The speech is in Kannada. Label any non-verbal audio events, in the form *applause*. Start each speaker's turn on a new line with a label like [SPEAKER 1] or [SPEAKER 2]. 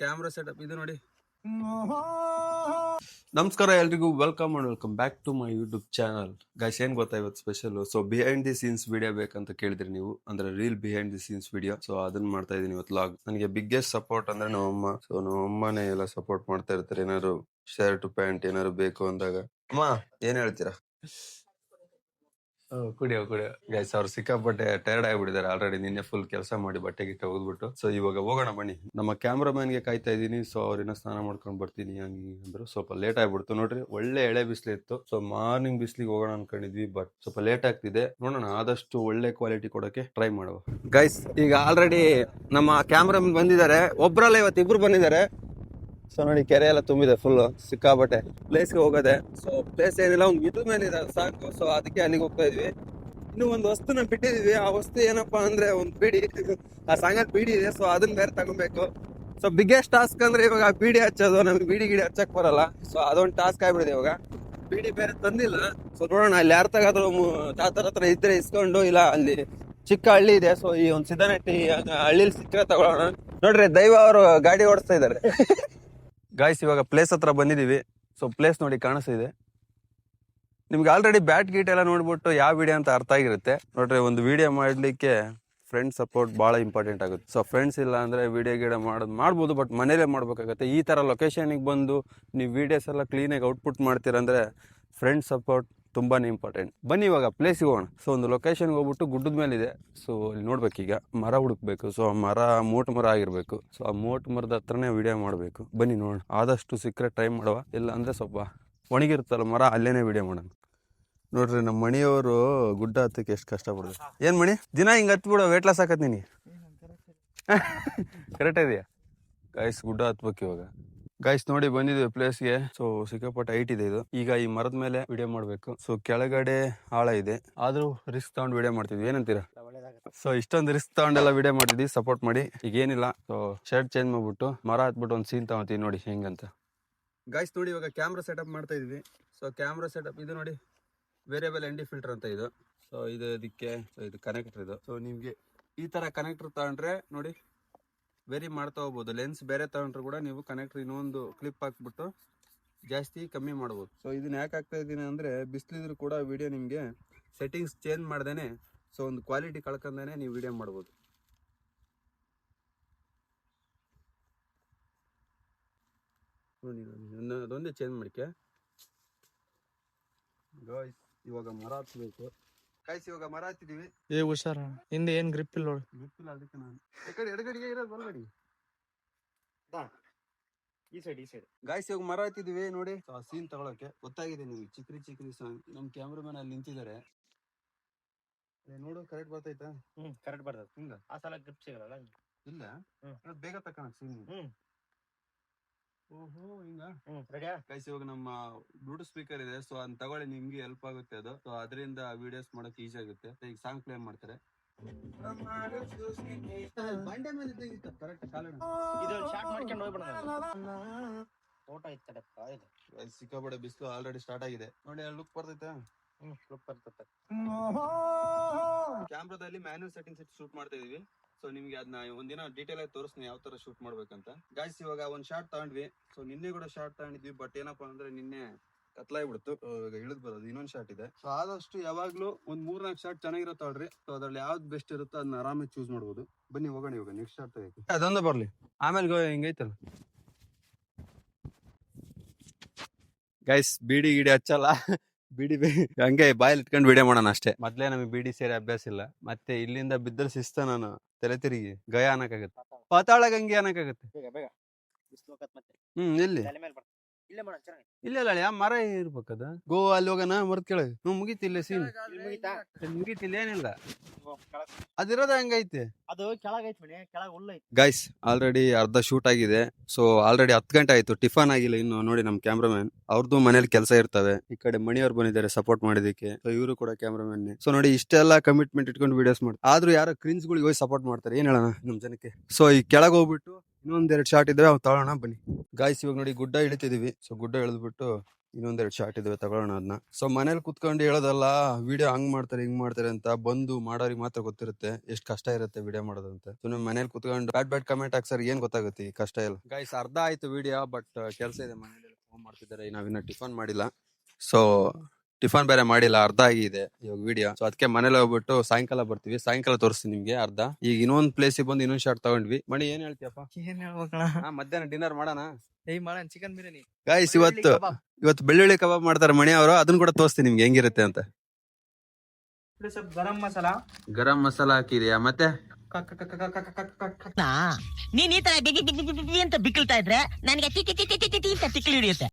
[SPEAKER 1] ಕ್ಯಾಮ್ರಾ ಸೆಟಪ್ ಇದು ನೋಡಿ. ನಮಸ್ಕಾರ ಎಲ್ರಿಗೂ welcome and welcome back to my YouTube channel guys ಏನ್ ಗೊತ್ತಾ ಇವತ್ತು special so behind the scenes video ಬೇಕಂತ ಕೇಳಿದ್ರಿ ನೀವು? ಅಂದ್ರೆ reel behind the scenes video so ಅದನ್ನ ಮಾಡ್ತಾ ಇದೀನಿ ಇವತ್ತು ಲಾಗ್ ನನಗೆ ಬಿಗ್ಗೆಸ್ಟ್ ಸಪೋರ್ಟ್ ಅಂದ್ರೆ ನಮ್ಮಮ್ಮ. ಸೊ ನಮ್ಮಮ್ಮನೇ ಎಲ್ಲ ಸಪೋರ್ಟ್ ಮಾಡ್ತಾ ಇರ್ತಾರೆ. ಏನಾದ್ರು ಶರ್ಟ್ ಪ್ಯಾಂಟ್ ಏನಾದ್ರು ಬೇಕು ಅಂದಾಗ. ಅಮ್ಮ, ಏನ್ ಹೇಳ್ತೀರಾ? ಕುಡಿಯೋ ಕುಡಿಯೋ. ಗೈಸ್ ಅವ್ರು ಸಿಕ್ಕಾಪಟ್ಟೆ ಟೈರ್ಡ್ ಆಗಿಬಿಟ್ಟಿದ್ದಾರೆ. ಆಲ್ರೆಡಿ ನಿನ್ನೆ ಫುಲ್ ಕೆಲಸ ಮಾಡಿ ಬಟ್ಟೆ ಗಿಟ್ಟೆ ಹೋಗ್ಬಿಟ್ಟು. ಸೊ ಇವಾಗ ಹೋಗೋಣ ಬನ್ನಿ. ನಮ್ಮ ಕ್ಯಾಮ್ರಾಮನ್ಗೆ ಕಾಯ್ತಾ ಇದೀನಿ ಸೊ ಅವ್ರಿನ ಸ್ನಾನ ಮಾಡ್ಕೊಂಡು ಬರ್ತೀನಿ ಹಂಗೆ ಅಂದ್ರು. ಸ್ವಲ್ಪ ಲೇಟ್ ಆಗ್ಬಿಡ್ತು. ನೋಡ್ರಿ, ಒಳ್ಳೆ ಎಳೆ ಬಿಸಿಲು ಇತ್ತು. ಸೊ ಮಾರ್ನಿಂಗ್ ಬಿಸಿಲಿಗೆ ಹೋಗೋಣ ಅನ್ಕೊಂಡಿದ್ವಿ ಬಟ್ ಸ್ವಲ್ಪ ಲೇಟ್ ಆಗ್ತಿದೆ. ನೋಡೋಣ, ಆದಷ್ಟು ಒಳ್ಳೆ ಕ್ವಾಲಿಟಿ ಕೊಡೋಕೆ ಟ್ರೈ ಮಾಡುವ. ಗೈಸ್ ಈಗ ಆಲ್ರೆಡಿ ನಮ್ಮ ಕ್ಯಾಮ್ರಾಮನ್ ಬಂದಿದ್ದಾರೆ. ಒಬ್ರಲ್ಲ ಇವತ್ತು ಇಬ್ರು ಬಂದಿದ್ದಾರೆ. ಸೊ ನೋಡಿ, ಕೆರೆ ಎಲ್ಲ ತುಂಬಿದೆ ಫುಲ್ ಸಿಕ್ಕಾಬಟ್ಟೆ ಪ್ಲೇಸ್ಗೆ ಹೋಗೋದೆ. ಸೊ ಪ್ಲೇಸ್ ಏನಿಲ್ಲ, ಒಂದು ಇದ್ರ ಮೇಲೆ ಇದೆ ಸಾಕು. ಸೊ ಅದಕ್ಕೆ ಅಲ್ಲಿಗೆ ಹೋಗ್ತಾ ಇದ್ವಿ. ಇನ್ನು ಒಂದು ವಸ್ತುನ ಬಿಟ್ಟಿದೀವಿ ಆ ವಸ್ತು ಏನಪ್ಪಾ ಅಂದ್ರೆ, ಒಂದು ಬಿಡಿ ಆ ಸಾಂಗಲ್ಲಿ ಬಿಡಿ ಇದೆ ಸೊ ಅದನ್ನ ಬೇರೆ ತಗೊಬೇಕು. ಸೊ ಬಿಗ್ಗೆಸ್ಟ್ ಟಾಸ್ಕ್ ಅಂದ್ರೆ ಇವಾಗ ಬೀಡಿ ಹಚ್ಚೋದು. ನಮ್ಗೆ ಬೀಡಿ ಗಿಡಿ ಹಚ್ಚಕ್ ಬರಲ್ಲ. ಸೊ ಅದೊಂದು ಟಾಸ್ಕ್ ಆಗ್ಬಿಡಿದೆ ಇವಾಗ. ಬೀಡಿ ಬೇರೆ ತಂದಿಲ್ಲ. ಸೊ ನೋಡೋಣ, ಅಲ್ಲಿ ಯಾರ ತಗಾದ್ರು ತಾತರ ಹತ್ರ ಇದ್ರೆ ಇಸ್ಕೊಂಡು, ಇಲ್ಲ ಅಲ್ಲಿ ಚಿಕ್ಕ ಹಳ್ಳಿ ಇದೆ. ಸೊ ಈ ಒಂದು ಸಿದ್ಧನಟ್ಟಿ ಹಳ್ಳಿಲಿ ಸಿಕ್ಕರೆ ತಗೊಳ್ಳೋಣ ನೋಡ್ರಿ, ದೈವ ಅವರು ಗಾಡಿ ಓಡಿಸ್ತಾ ಇದ್ದಾರೆ. ಗಾಯ್ಸ್ ಇವಾಗ ಪ್ಲೇಸ್ ಹತ್ರ ಬಂದಿದ್ದೀವಿ. ಸೊ ಪ್ಲೇಸ್ ನೋಡಿ ಕಾಣಿಸ್ತಿದೆ ನಿಮ್ಗೆ ಆಲ್ರೆಡಿ ಬ್ಯಾಟ್ ಗೀಟ್ ಎಲ್ಲ ನೋಡ್ಬಿಟ್ಟು ಯಾವ ವಿಡಿಯೋ ಅಂತ ಅರ್ಥ ಆಗಿರುತ್ತೆ. ನೋಡ್ರಿ, ಒಂದು ವಿಡಿಯೋ ಮಾಡಲಿಕ್ಕೆ ಫ್ರೆಂಡ್ ಸಪೋರ್ಟ್ ಭಾಳ ಇಂಪಾರ್ಟೆಂಟ್ ಆಗುತ್ತೆ. ಸೊ ಫ್ರೆಂಡ್ಸ್ ಇಲ್ಲ ಅಂದರೆ ವಿಡಿಯೋ ಗಿಡ ಮಾಡೋದು ಮಾಡ್ಬೋದು ಬಟ್ ಮನೇಲೇ ಮಾಡಬೇಕಾಗುತ್ತೆ. ಈ ಥರ ಲೊಕೇಶನಿಗೆ ಬಂದು ನೀವು ವೀಡಿಯೋಸ್ ಎಲ್ಲ ಕ್ಲೀನಾಗಿ ಔಟ್ಪುಟ್ ಮಾಡ್ತೀರಂದರೆ ಫ್ರೆಂಡ್ ಸಪೋರ್ಟ್ ತುಂಬಾನೇ ಇಂಪಾರ್ಟೆಂಟ್ ಬನ್ನಿ ಇವಾಗ ಪ್ಲೇಸಿಗೆ ಹೋಗೋಣ. ಸೊ ಒಂದು ಲೊಕೇಶನ್ಗೆ ಹೋಗ್ಬಿಟ್ಟು ಗುಡ್ಡದ ಮೇಲೆ ಇದೆ ಸೊ ಇಲ್ಲಿ ಈಗ. ಮರ ಹುಡುಕ್ಬೇಕು. ಸೊ ಆ ಮರ ಮೋಟ್ ಮರ ಆಗಿರ್ಬೇಕು. ಸೊ ಆ ಮೋಟ್ ಮರದ ಹತ್ರನೇ ವಿಡಿಯೋ ಮಾಡಬೇಕು. ಬನ್ನಿ ನೋಡೋಣ. ಆದಷ್ಟು ಸಿಕ್ಕರೆ ಟ್ರೈ ಮಾಡುವ. ಇಲ್ಲ ಅಂದ್ರೆ ಸ್ವಲ್ಪ ಒಣಗಿರುತ್ತಲ್ಲ ಮರ, ಅಲ್ಲೇನೆ ವಿಡಿಯೋ ಮಾಡೋಣ. ನೋಡ್ರಿ, ನಮ್ಮ ಮಣಿಯವರು ಗುಡ್ಡ ಹತ್ತಕ್ಕೆ ಎಷ್ಟು ಕಷ್ಟಪಡ್ತಾರೆ ಏನ್ ಮಣಿ? ದಿನ ಹಿಂಗೆ ಹತ್ಬಿಡು. ವೇಟ್ ಲಾಸ್ ಹಾಕತ್ ನೀನು ಕರೆಕ್ಟ್ ಇದೆಯಾ? ಗಾಯ್ಸ್ ಗುಡ್ಡ ಹತ್ಬೇಕು ಇವಾಗ. ಗಾಯ್ಸ್ ನೋಡಿ ಬಂದಿದ್ವಿ ಪ್ಲೇಸ್ಗೆ ಸೊ ಸಿಕ್ಕಾಪಟ್ಟೆ ಹೈಟ್ ಇದೆ ಇದು. ಈಗ ಈ ಮರದ ಮೇಲೆ ವಿಡಿಯೋ ಮಾಡಬೇಕು. ಸೊ ಕೆಳಗಡೆ ಆಳ ಇದೆ. ಆದ್ರೂ ರಿಸ್ಕ್ ತಗೊಂಡು ವಿಡಿಯೋ ಮಾಡ್ತಿದ್ವಿ. ಏನಂತೀರಾ? ಸೊ ಇಷ್ಟೊಂದು ರಿಸ್ಕ್ ತಗೊಂಡೆಲ್ಲ ವಿಡಿಯೋ ಮಾಡಿದ್ವಿ ಸಪೋರ್ಟ್ ಮಾಡಿ. ಈಗ ಏನಿಲ್ಲ. ಸೊ ಶರ್ಟ್ ಚೇಂಜ್ ಮಾಡ್ಬಿಟ್ಟು ಮರ ಹತ್ಬಿಟ್ಟು ಒಂದು ಸೀನ್ ತಗೋತೀವಿ ನೋಡಿ ಹೆಂಗಂತ. ಗೈಸ್ ನೋಡಿ ಇವಾಗ ಕ್ಯಾಮ್ರಾ ಸೆಟಪ್ ಮಾಡ್ತಾ ಇದ್ವಿ. ಸೊ ಕ್ಯಾಮ್ರಾ ಸೆಟಪ್ ಇದು ನೋಡಿ ವೇರಿಯಬಲ್ ಎನ್ ಡಿ ಫಿಲ್ಟರ್ ಅಂತ ಇದು. ಸೊ ಇದು ಇದಕ್ಕೆ ಸೊ ಇದು ಕನೆಕ್ಟರ್ ಇದು. ಸೊ ನಿಮ್ಗೆ ಈ ತರ ಕನೆಕ್ಟರ್ ತಗೊಂಡ್ರೆ ನೋಡಿ ವೇರಿ ಮಾಡ್ತಾ ಹೋಗ್ಬೋದು. ಲೆನ್ಸ್ ಬೇರೆ ತಗೊಂಡ್ರು ಕೂಡ ನೀವು ಕನೆಕ್ಟ್ರ್ ಇನ್ನೊಂದು ಕ್ಲಿಪ್ ಹಾಕ್ಬಿಟ್ಟು ಜಾಸ್ತಿ ಕಮ್ಮಿ ಮಾಡ್ಬೋದು. ಸೊ ಇದನ್ನ ಯಾಕೆ ಹಾಕ್ತಾ ಇದ್ದೀನಿ ಅಂದರೆ ಬಿಸಿಲಿದ್ರು ಕೂಡ ವಿಡಿಯೋ ನಿಮಗೆ ಸೆಟ್ಟಿಂಗ್ಸ್ ಚೇಂಜ್ ಮಾಡ್ದೇ ಸೊ ಒಂದು ಕ್ವಾಲಿಟಿ ಕಳ್ಕೊಂಡೇ ನೀವು ವಿಡಿಯೋ ಮಾಡ್ಬೋದು. ನೋಡಿ ಅದೊಂದೇ ಚೇಂಜ್ ಮಾಡಿಕೆ. ಇವಾಗ ಮರ ಹತ್ಬೇಕು. ಗಾಯ್ಸ್ ಇವಾಗ ಮರ ಹತ್ತಿದೀವಿ
[SPEAKER 2] ಏ ಹುಷಾರ. ಹಿಂದೆ ಏನ್ ಗ್ರಿಪ್ ಇಲ್ಲ ನೋಡಿ.
[SPEAKER 1] ಇಲ್ಲ ಅದಕ್ಕೆ ನಾನು. ಯಾಕಡೆ ಕಡೆ ಎಡಗಡೆಗೆ ಇರೋದು ಬಲಗಡಿ
[SPEAKER 3] ಈ ಸೈಡ್ ಈ ಸೈಡ್
[SPEAKER 1] ಗಾಯ್ಸ್ ಇವಾಗ ಮರ ಹತ್ತಿದೀವಿ ನೋಡಿ. ಆ ಸೀನ್ ತಗೊಳಕ್ಕೆ. ಗೊತ್ತಾಗಿದೆ ನಿಮ್ಗೆ. ಚಿಕ್ರಿ ಚಿಕ್ರಿ ಸಾಂಗ್ ನಮ್ ಕ್ಯಾಮ್ರಾಮನ್ ಅಲ್ಲಿ ನಿಂತಿದ್ದಾರೆ. ಏ, ನೋಡು ಕರೆಕ್ಟ್ ಬರ್ತೈತಾ?
[SPEAKER 3] ಹ್ಮ್ ಕರೆಕ್ಟ್ ಬರ್ತದೆ.
[SPEAKER 1] ಹಿಂಗ
[SPEAKER 3] ಆ ಸಲ ಗ್ರಿಪ್ ಸಿಗಲ್ಲ
[SPEAKER 1] ಇಲ್ಲ?
[SPEAKER 3] ಹ್ಮ್.
[SPEAKER 1] ಅದು ಬೇಗ ತಕಣ ಸೀನ್
[SPEAKER 3] ಹ್ಮ್
[SPEAKER 1] ಓಹೋ ಹಿಂಗ
[SPEAKER 3] ಹ್ಮ್ ರೆಡಿಯಾ
[SPEAKER 1] ಗೈಸ್ ಇವಾಗ ನಮ್ಮ ಬ್ಲೂಟೂತ್ ಸ್ಪೀಕರ್ ಇದೆ ಸೊ ಅದ್ ತಗೊಳ್ಳಿ ನಿಮ್ಗೆ ಹೆಲ್ಪ್ ಆಗುತ್ತೆ ಅದು. ಸೊ ಅದರಿಂದ ವಿಡಿಯೋಸ್ ಮಾಡಕ್ ಈಸಿ ಆಗುತ್ತೆ. ಈಗ ಸಾಂಗ್ ಪ್ಲೇ ಮಾಡ್ತಾರೆ. ಬಂಡೆ ಮೇಲೆ ಕರೆಕ್ಟ್
[SPEAKER 3] ಶಾರ್ಟ್ ಮಾಡ್ಕೊಂಡು ಹೋಗ್ಬಿಡೋಣ
[SPEAKER 1] ಸಿಕ್ಕಾಪಡೆ ಬಿಸಿಲು ಆಲ್ರೆಡಿ ಸ್ಟಾರ್ಟ್ ಆಗಿದೆ. ನೋಡಿ ಲುಕ್ ಬರ್ತೈತಾ?
[SPEAKER 3] ಹ್ಮ್ ಲುಕ್ ಬರ್ತದ
[SPEAKER 1] ಕ್ಯಾಮ್ರಾದಲ್ಲಿ ಮ್ಯಾನ್ಯಲ್ ಸೆಟ್ಟಿಂಗ್ಸ್ ಇಟ್ಟು ಶೂಟ್ ಮಾಡ್ತಾ ಇದೀವಿ. ಸೊ ನಿಮ್ಗೆ ಅದನ್ನ ಒಂದಿನ ಡೀಟೇಲ್ ಆಗಿ ತೋರಿಸ್ತೀನಿ ಯಾವ ತರ ಶೂಟ್ ಮಾಡ್ಬೇಕಂತ. ಗಾಯ್ಸ್ ಇವಾಗ ಒಂದ್ ಶಾರ್ಟ್ ತಗೊಂಡ್ವಿ. ಸೊ ನಿನ್ನೆ ಕೂಡ ಶಾರ್ಟ್ ತಗೊಂಡಿದ್ವಿ ಬಟ್ ಏನಪ್ಪಾ ಅಂದ್ರೆ ನಿನ್ನೆ ಕತ್ಲಾಗ್ಬಿಡ್ತು ಇಳಿದ್ ಬರೋದು, ಇನ್ನೊಂದ್ ಶಾರ್ಟ್ ಇದೆ. ಸೊ ಆದಷ್ಟು ಯಾವಾಗ್ಲೂ ಒಂದ್ ಮೂರ್ ನಾಲ್ಕು ಶಾರ್ಟ್ ಚೆನ್ನಾಗಿರೋ ಅಲ್ರಿ ಸೊ ಅದ್ರಲ್ಲಿ ಯಾವ್ದು ಬೆಸ್ಟ್ ಇರುತ್ತೋ ಅದನ್ನ ಆರಾಮಾಗಿ ಚೂಸ್ ಮಾಡ್ಬೋದು. ಬನ್ನಿ, ಹೋಗೋಣ ಇವಾಗ ನೆಕ್ಸ್ಟ್ ಶಾರ್ಟ್ ತೆಗಿ ಅದೊಂದು ಬರ್ಲಿ. ಆಮೇಲೆ ಹಿಂಗೈತಲ್ಲ? ಗೈಸ್ ಬೀಡಿ ಗಿಡಿ ಹಚ್ಚಲ್ಲ. ಬಿಡಿ *laughs* ಹಂಗೆ ಬಾಯಲ್ಲಿ ಇಟ್ಕೊಂಡು ವಿಡಿಯೋ ಮಾಡೋಣ ಅಷ್ಟೇ. ಮೊದ್ಲೇ ನಮಗೆ ಬಿಡಿ ಸೇರಿ ಅಭ್ಯಾಸ ಇಲ್ಲ. ಮತ್ತೆ ಇಲ್ಲಿಂದ ಬಿದ್ದರೆ ಶಿಸ್ತ ನಾನು. ತಲೆ ತಿರುಗಿ. ಗಯ ಅನ್ನಕ್ಕಾಗತ್ತೆ. ಪಾತಾಳ ಗಂಗೆ ಅನ್ನಕ್ಕಾಗತ್ತೆ.
[SPEAKER 3] ಮತ್ತೆ.
[SPEAKER 1] ಹ್ಮ್ ಎಲ್ಲಿ?
[SPEAKER 3] ಇಲ್ಲೇ ಮಾಡೋಣ ಚೆನ್ನಾಗಿ.
[SPEAKER 1] ಇಲ್ಲ ಯಾವ ಮರ ಇರ್ಬೇಕದ? ಗೋ ಅಲ್ಲಿ ಹೋಗನ ಮರ್ತ್ ಕೆಳಗೆ ಹ್ಮ್ ಮುಗೀತಿಲ್ಲ ಸೀನ್
[SPEAKER 3] ಮುಗಿತಾ? ಮುಗೀತಾ
[SPEAKER 1] ಮುಗೀತಿಲ್ಲ ಏನಿಲ್ಲ.
[SPEAKER 3] ಓ, ಕೆಳಗ್-
[SPEAKER 1] ಅದಿರೋದ ಹೆಂಗೈತೆ?
[SPEAKER 3] ಅದು ಕೆಳಗೈತಿ ಐತ್ ಮನೆ ಕೆಳಗ್ ಹುಲ್ಲು ಐತಿ.
[SPEAKER 1] ಗೈಸ್ ಆಲ್ರೆಡಿ ಅರ್ಧ ಶೂಟ್ ಆಗಿದೆ. ಸೊ ಆಲ್ರೆಡಿ ಹತ್ತು ಗಂಟೆ ಆಯ್ತು. ಟಿಫನ್ ಆಗಿಲ್ಲ ಇನ್ನು ನೋಡಿ ನಮ್ಮ ಕ್ಯಾಮ್ರಾಮನ್ ಅವ್ರದ್ದು ಮನೇಲಿ ಕೆಲಸ ಇರ್ತವೆ. ಈ ಕಡೆ ಮಣಿಯವ್ರು ಬಂದಿದ್ದಾರೆ ಸಪೋರ್ಟ್ ಮಾಡಿದಕ್ಕೆ. ಸೊ ಇವರು ಕೂಡ ಕ್ಯಾಮ್ರಾಮನ್ ಸೊ ನೋಡಿ ಇಷ್ಟೆಲ್ಲ ಕಮಿಟ್ಮೆಂಟ್ ಇಟ್ಕೊಂಡು ವಿಡಿಯೋಸ್ ಮಾಡ್ತಾರೆ. ಆದ್ರೂ ಯಾರೋ ಕ್ರೀನ್ಸ್ ಗಳಿಗೆ ಹೋಗಿ ಸಪೋರ್ಟ್ ಮಾಡ್ತಾರೆ. ಏನ್ ಹೇಳೋಣ ನಮ್ ಜನಕ್ಕೆ? ಸೊ ಈ ಕೆಳಗೆ ಹೋಗ್ಬಿಟ್ಟು ಇನ್ನೊಂದೆರಡು ಶಾರ್ಟ್ ಇದ್ದಾವೆ ಅವ್ನು ತಗೊಳ್ಳೋಣ, ಬನ್ನಿ. ಗಾಯ್ಸ್ ಇವಾಗ ನೋಡಿ ಗುಡ್ಡ ಇಳಿತಿದೀವಿ. ಸೊ ಗುಡ್ಡ ಇಳಿದ್ಬಿಟ್ಟು ಇನ್ನೊಂದೆರಡು ಶಾರ್ಟ್ ಇದ್ದಾವೆ ತಗೊಳ್ಳೋಣ ಅದನ್ನ ಸೊ ಮನೇಲಿ ಕುತ್ಕೊಂಡು ಹೇಳೋದಲ್ಲ ವಿಡಿಯೋ ಹಂಗ್ ಮಾಡ್ತಾರೆ, ಹಿಂಗ್ ಮಾಡ್ತಾರೆ ಅಂತ ಬಂದು ಮಾಡೋರಿಗೆ ಮಾತ್ರ ಗೊತ್ತಿರುತ್ತೆ ಎಷ್ಟು ಕಷ್ಟ ಇರುತ್ತೆ ವಿಡಿಯೋ ಮಾಡೋದು ಅಂತ. ಸೊ ನಮ್ಮ ಮನೇಲಿ ಕುತ್ಕೊಂಡು ಬ್ಯಾಟ್ ಬ್ಯಾಟ್ ಕಮೆಂಟ್ ಹಾಕ್ಸರ್ ಏನ್ ಗೊತ್ತಾಗುತ್ತೆ ಕಷ್ಟ ಇಲ್ಲ ಗಾಯ್ಸ್ ಅರ್ಧ ಆಯ್ತು ವಿಡಿಯೋ ಬಟ್ ಕೆಲಸ ಇದೆ ಮನೇಲಿ ಫೋನ್ ಮಾಡ್ತಿದ್ದಾರೆ. ನಾವಿನ್ನ ಟಿಫನ್ ಮಾಡಿಲ್ಲ. ಸೊ ಟಿಫನ್ ಬೇರೆ ಮಾಡಿಲ್ಲ ಅರ್ಧ ಆಗಿದೆ ಇವಾಗ ವಿಡಿಯೋ ಸೊ ಅದಕ್ಕೆ ಮನೇಲಿ ಹೋಗ್ಬಿಟ್ಟು ಸಾಯಂಕಾಲ ಬರ್ತೀವಿ. ಸಾಯಂಕಾಲ ತೋರಿಸ್ತೀನಿ ನಿಮ್ಗೆ ಅರ್ಧ. ಈಗ ಇನ್ನೊಂದ್ ಪ್ಲೇಸ್ ಬಂದು ಇನ್ನೊಂದ್ ಶಾರ್ಟ್ ತಗೊಂಡ್ವಿ. ಮಣಿ ಏನ್ ಹೇಳ್ತೀಯಪ್ಪ?
[SPEAKER 2] ಏನ್ ಹೇಳ್ಬೇಕಣ
[SPEAKER 1] ಹಾ, ಮಧ್ಯಾಹ್ನ ಡಿನ್ನರ್ ಮಾಡೋಣ?
[SPEAKER 2] ಏಯ್ ಮಾಡೋಣ ಚಿಕನ್ ಬಿರಿಯಾನಿ.
[SPEAKER 1] ಗಾಯ್ಸ್ ಇವತ್ತು ಇವತ್ತು ಬೆಳ್ಳುಳ್ಳಿ ಕಬಾಬ್ ಮಾಡ್ತಾರೆ ಮಣಿ ಅವರು. ಅದನ್ನ ಕೂಡ ತೋರಿಸ್ತೀನಿ ನಿಮ್ಗೆ. ಹೆಂಗಿರುತ್ತೆ ಅಂತ.
[SPEAKER 2] ಸ್ವಲ್ಪ ಗರಂ ಮಸಾಲ.
[SPEAKER 1] ಗರಂ ಮಸಾಲ ಹಾಕಿದ್ಯಾ? ಮತ್ತೆ?
[SPEAKER 4] ನೀನ್ ಈ ತರ ಬಿಗಿ ಬಿಗಿ ಅಂತ ಬಿಕ್ಕಿಳ್ತಾ ಇದ್ರೆ ನನಗೆ ಟಿ ಟಿ ಟಿ ಟಿ ಟಿ ಟಿ ಅಂತ ತಿಕ್ಲಿ ಹಿಡಿಯುತ್ತೆ